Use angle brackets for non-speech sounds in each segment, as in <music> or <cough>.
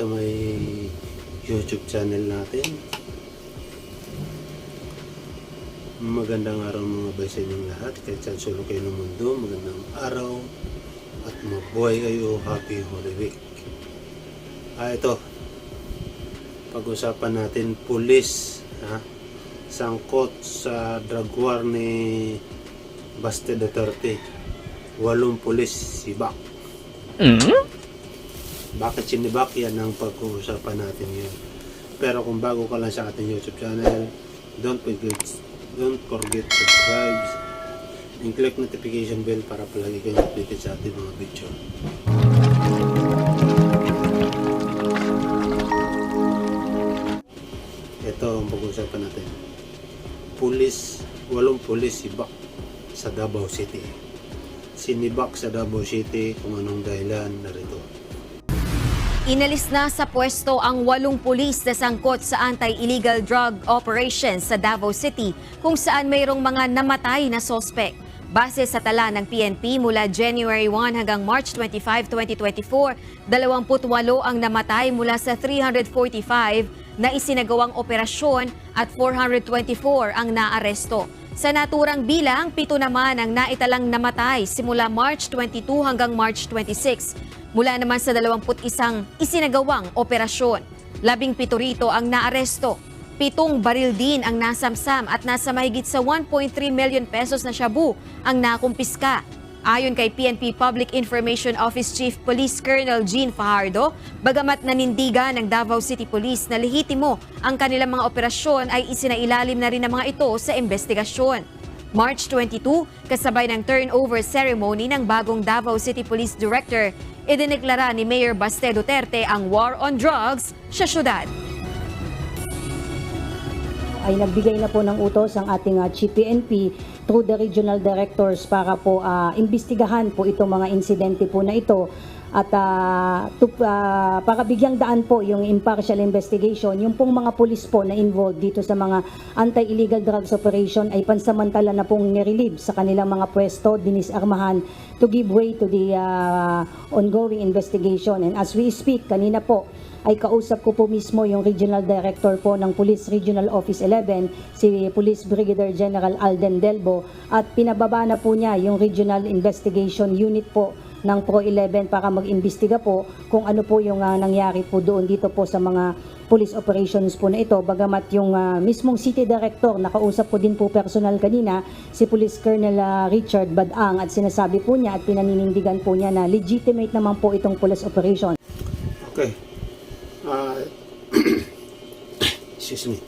sa may YouTube channel natin. Magandang araw mga bay sa inyong lahat. Kahit saan sulok kayo ng mundo, magandang araw at mabuhay kayo. Happy Holy Week. Ah, ito. Pag-usapan natin pulis. Ha? Sangkot sa drug war ni Baste Duterte. Walong pulis sibak. Bakit sinibak yan ang pag-uusapan natin ngayon. Pero kung bago ka lang sa ating YouTube channel, don't forget, don't forget to subscribe and click notification bell para palagi kayo updated sa ating mga video. Ito ang pag-uusapan natin. Pulis, walong pulis sibak sa Davao City. Sinibak sa Davao City kung anong dahilan narito. Inalis na sa pwesto ang walong pulis na sangkot sa anti-illegal drug operations sa Davao City kung saan mayroong mga namatay na sospek. Base sa tala ng PNP mula January 1 hanggang March 25, 2024, 28 ang namatay mula sa 345 na isinagawang operasyon at 424 ang naaresto. Sa naturang bilang, pito naman ang naitalang namatay simula March 22 hanggang March 26. Mula naman sa 21 isinagawang operasyon. Labing pito rito ang naaresto. Pitong baril din ang nasamsam at nasa mahigit sa 1.3 million pesos na shabu ang nakumpiska. Ayon kay PNP Public Information Office Chief Police Colonel Gene Fajardo, bagamat nanindigan ng Davao City Police na lehitimo ang kanilang mga operasyon ay isinailalim na rin ng mga ito sa investigasyon. March 22, kasabay ng turnover ceremony ng bagong Davao City Police Director, idineklara ni Mayor Baste Duterte ang war on drugs sa syudad. ay nagbigay na po ng utos ang ating uh, Chief PNP through the regional directors para po ah, imbestigahan po itong mga insidente po na ito at ah, to, ah, para bigyang daan po yung impartial investigation, yung pong mga pulis po na involved dito sa mga anti-illegal drugs operation ay pansamantala na pong nirelieve sa kanilang mga pwesto, dinisarmahan to give way to the ah, ongoing investigation. And as we speak, kanina po, ay kausap ko po mismo yung Regional Director po ng Police Regional Office 11, si Police Brigadier General Alden Delbo, at pinababa na po niya yung Regional Investigation Unit po ng Pro 11 para mag-imbestiga po kung ano po yung ah, nangyari po doon dito po sa mga police operations po na ito. Bagamat yung ah, mismong City Director, nakausap ko din po personal kanina, si Police Colonel ah, Richard Badang at sinasabi po niya at pinaninindigan po niya na legitimate naman po itong police operation. Okay. Ah, <coughs> excuse me.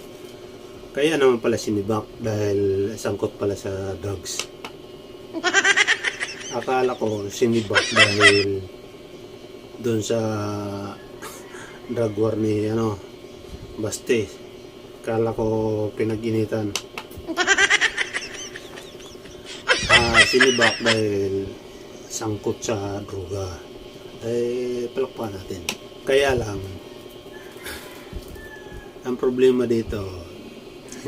Kaya naman pala sinibak dahil sangkot pala sa drugs. <laughs> Akala ko sinibak dahil doon sa drug war ni ano Baste. Akala ko pinag-initan. Ah, sinibak dahil sangkot sa droga. Eh, palakpan natin. Kaya lang, ang problema dito,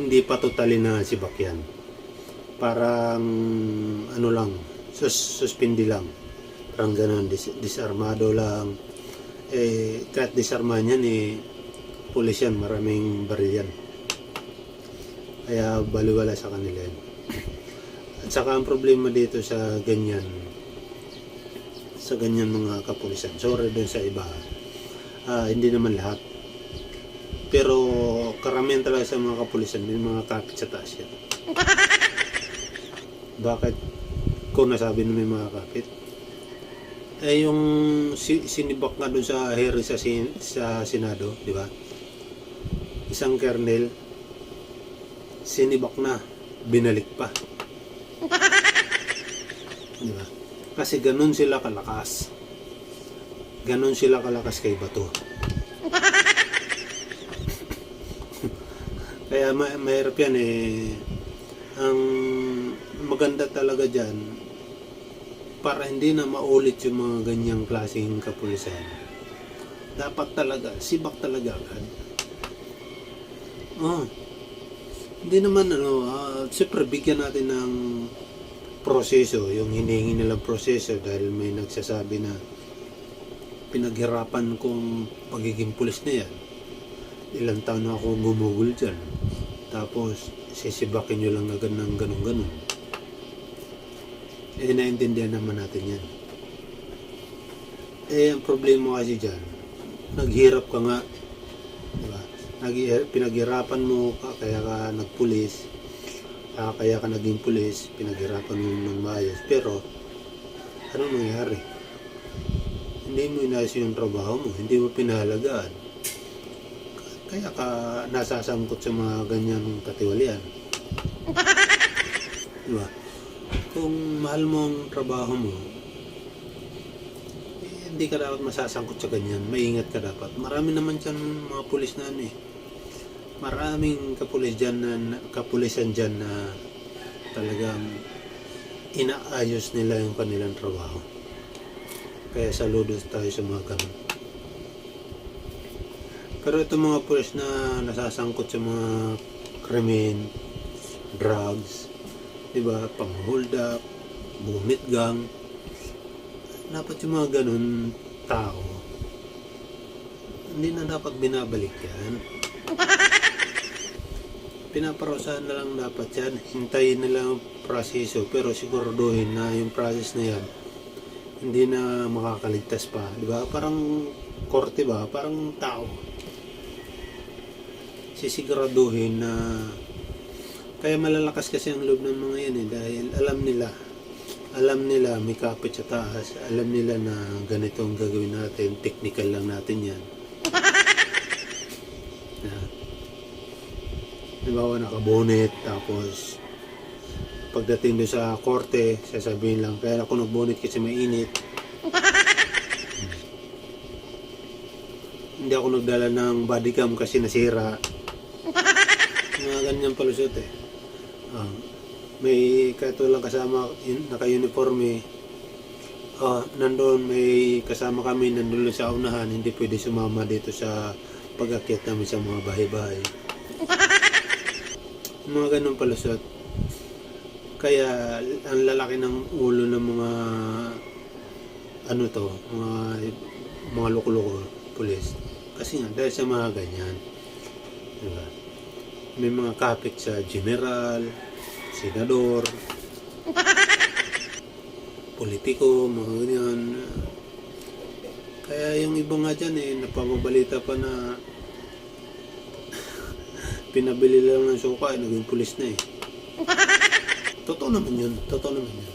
hindi pa totally na si Bakyan. Parang, ano lang, sus suspindi lang. Parang ganun, dis- disarmado lang. Eh, kahit disarmahan yan, eh, pulis yan, maraming baril yan. Kaya baliwala sa kanila yan. At saka ang problema dito sa ganyan, sa ganyan mga kapulisan. Sorry dun sa iba. Ah, hindi naman lahat. Pero karamihan talaga sa mga kapulisan, may mga kapit sa taas yan. <laughs> Bakit ko nasabi na may mga kapit? Eh yung si, sinibak nga dun sa hearing sa, sin, sa Senado, di ba? Isang kernel, sinibak na, binalik pa. <laughs> Di ba? Kasi ganun sila kalakas. Ganun sila kalakas kay Bato. <laughs> Kaya ma- mahirap yan eh. Ang maganda talaga dyan, para hindi na maulit yung mga ganyang klaseng kapulisan, dapat talaga, sibak talaga agad. Oh, hindi naman ano, uh, siyempre bigyan natin ng proseso, yung hinihingi nilang proseso dahil may nagsasabi na pinaghirapan kong pagiging pulis na yan. Ilang taon na ako gumugol dyan. Tapos, sisibakin nyo lang agad ng ganun-ganun. Eh, naintindihan naman natin yan. Eh, ang problema kasi dyan, naghirap ka nga. Diba? Nag- pinaghirapan mo ka, kaya ka nagpulis. Ah, kaya ka naging pulis, pinaghirapan mo ng maayos. Pero, ano nangyari? Hindi mo inayos yung trabaho mo, hindi mo pinahalagaan. Kaya ka nasasangkot sa mga ganyang katiwalian. <laughs> Diba? Kung mahal mo ang trabaho mo, eh, hindi ka dapat masasangkot sa ganyan. Maingat ka dapat. Marami naman dyan mga pulis na ano eh. Maraming kapulis dyan na, kapulisan dyan na talagang inaayos nila yung kanilang trabaho. Kaya saludo tayo sa mga ganun. Pero itong mga pulis na nasasangkot sa mga krimen, drugs, di ba, pang-hold up, bumit gang, dapat yung mga ganun tao, hindi na dapat binabalik yan. <laughs> Pinaparusahan na lang dapat yan. Hintayin na lang ang proseso pero siguraduhin na yung process na yan hindi na makakaligtas pa. Di ba? Parang korte ba? Parang tao. Sisiguraduhin na kaya malalakas kasi ang loob ng mga yan eh dahil alam nila alam nila may kapit sa taas alam nila na ganito ang gagawin natin technical lang natin yan. <laughs> Na Halimbawa nakabonet tapos pagdating doon sa korte sasabihin lang kaya ako nagbonet kasi mainit. <laughs> Hindi ako nagdala ng bodycam kasi nasira. <laughs> Mga ganyan palusot eh Ah, may katulang kasama yun, naka-uniforme Ah, nandoon may kasama kami nandoon sa unahan hindi pwede sumama dito sa pag-akyat namin sa mga bahay-bahay. <laughs> Mga ganun palusot kaya ang lalaki ng ulo ng mga ano to mga mga loko-loko pulis. Kasi nga dahil sa mga ganyan. Diba? May mga kapit sa general senador <laughs> politiko mga ganyan kaya yung iba nga dyan eh napapabalita pa na <laughs> pinabili lang ng suka, eh, naging pulis na eh. <laughs> Totoo naman yun, totoo naman yun.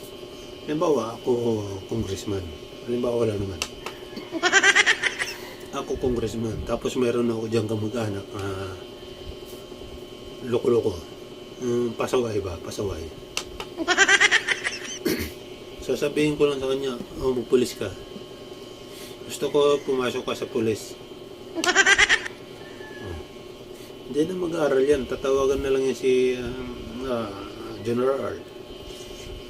Halimbawa, ako congressman. Halimbawa, wala naman. Ako congressman, tapos meron ako diyang kamag-anak na loko-loko. Um, pasaway ba? Pasaway. <laughs> Sasabihin ko lang sa kanya, oh, magpulis ka. Gusto ko pumasok ka sa pulis. <laughs> Hindi na mag-aaral yan. Tatawagan na lang yan si um, ah, General.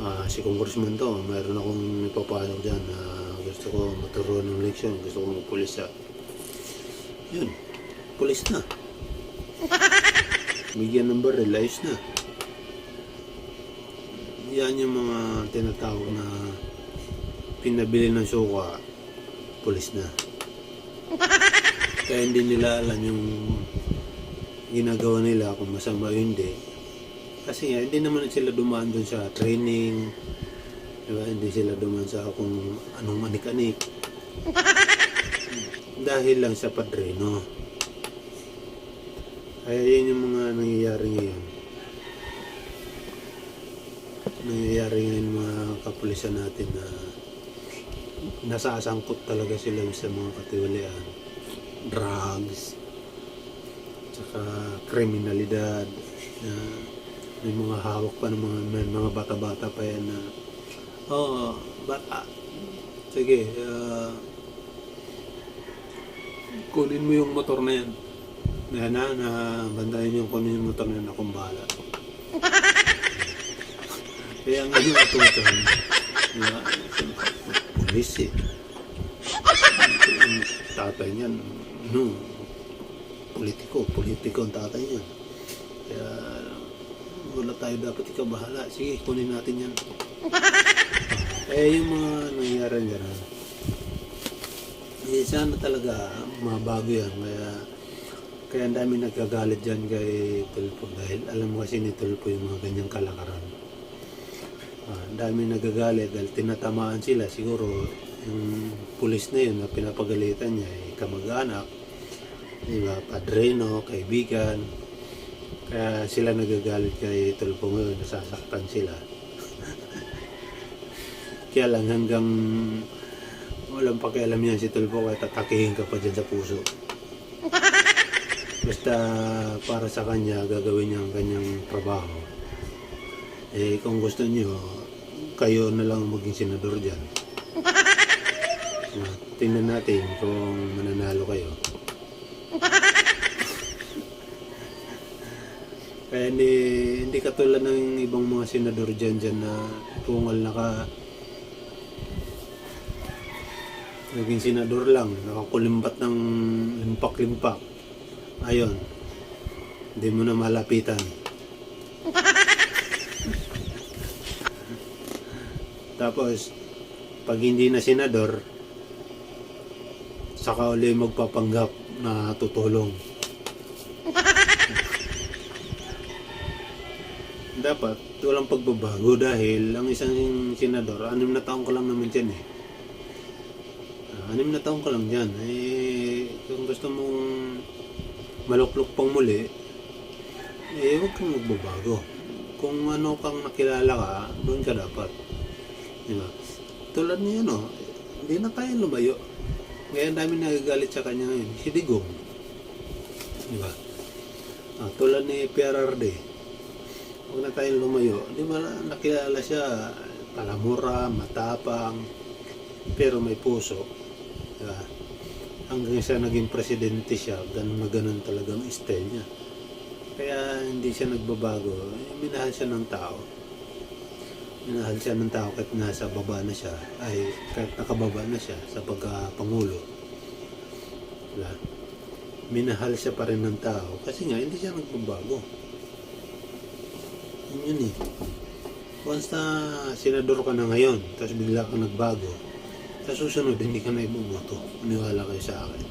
Ah, si Congressman to. Mayroon akong ipapasok dyan. na gusto ko maturuan ng leksyon. Gusto ko magpulis sa... Yun. Pulis na. <laughs> Bigyan ng baril. Ayos na. Yan yung mga tinatawag na pinabili ng suka. Pulis na. Kaya hindi nila alam yung ginagawa nila kung masama o hindi. Kasi nga, hindi naman sila dumaan doon sa training. Diba? Hindi sila dumaan sa kung anong anik-anik. <laughs> Dahil lang sa padrino. Kaya yun yung mga nangyayari ngayon. Nangyayari ngayon mga kapulisan natin na nasasangkot talaga sila sa mga katiwalian. Drugs, saka kriminalidad na may mga hawak pa ng mga, may mga bata-bata pa yan na oh, bata sige ah, kunin mo yung motor na yan na na, na bandayan yung kunin yung motor na yan akong bahala <laughs> kaya nga yung atutan na pulis eh Ang tatay niyan no politiko, politiko ang tatay niya. Kaya wala tayo dapat ikaw bahala. Sige, kunin natin yan. eh, yung mga nangyayari dyan, Eh, sana talaga mabago yan. Kaya, kaya ang dami nagkagalit dyan kay Tulpo dahil alam mo kasi ni Tulpo yung mga ganyang kalakaran. Ah, ang dami nagagalit dahil tinatamaan sila. Siguro yung pulis na yun na pinapagalitan niya ay kamag-anak, di ba, padrino, kaibigan. Kaya sila nagagalit kay Tulpo ngayon, nasasaktan sila. <laughs> Kaya lang hanggang walang pakialam yan si Tulpo kaya tatakihin ka pa dyan sa puso. <laughs> Basta para sa kanya gagawin niya ang kanyang trabaho. Eh kung gusto niyo, kayo na lang maging senador dyan. Ah, Tingnan natin kung mananalo kayo. Kaya hindi, katulad ng ibang mga senador dyan dyan na pungal naka naging senador lang, nakakulimbat ng limpak-limpak. Ayun, hindi mo na malapitan. Tapos, pag hindi na senador, saka uli magpapanggap na tutulong. Dapat, walang pagbabago dahil ang isang senador, anim na taong ko lang naman dyan eh. Ah, anim na taong ka lang dyan. Eh, kung gusto mong maluklok pang muli, eh, huwag kang magbabago. Kung ano kang nakilala ka, doon ka dapat. Di ba? Tulad niya, no, hindi na tayo lumayo. Ngayon dami nagagalit sa kanya ngayon. Si Digong. Di ba? Ah, tulad ni PRRD. Huwag na tayong lumayo. Di ba nakilala siya, palamura, matapang, pero may puso. Diba? Hanggang siya naging presidente siya, ganun na ganun talagang style niya. Kaya hindi siya nagbabago. Minahal siya ng tao. Minahal siya ng tao kahit nasa baba na siya, ay kahit nakababa na siya sa pagka-pangulo. Diba? Minahal siya pa rin ng tao kasi nga hindi siya nagbabago. Yun yun eh. Once na senador ka na ngayon, tapos bigla kang nagbago, sa susunod, hindi ka na ibuboto. Maniwala kayo sa akin.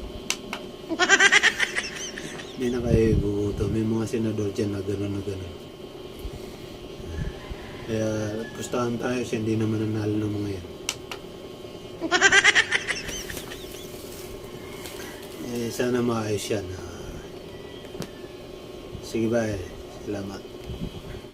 hindi na kayo ibuboto. May mga senador dyan na gano'n na gano'n. Kaya pustahan tayo siya, hindi naman nanalo ng mga yan. eh, sana maayos yan. ah. sige ba eh. Salamat.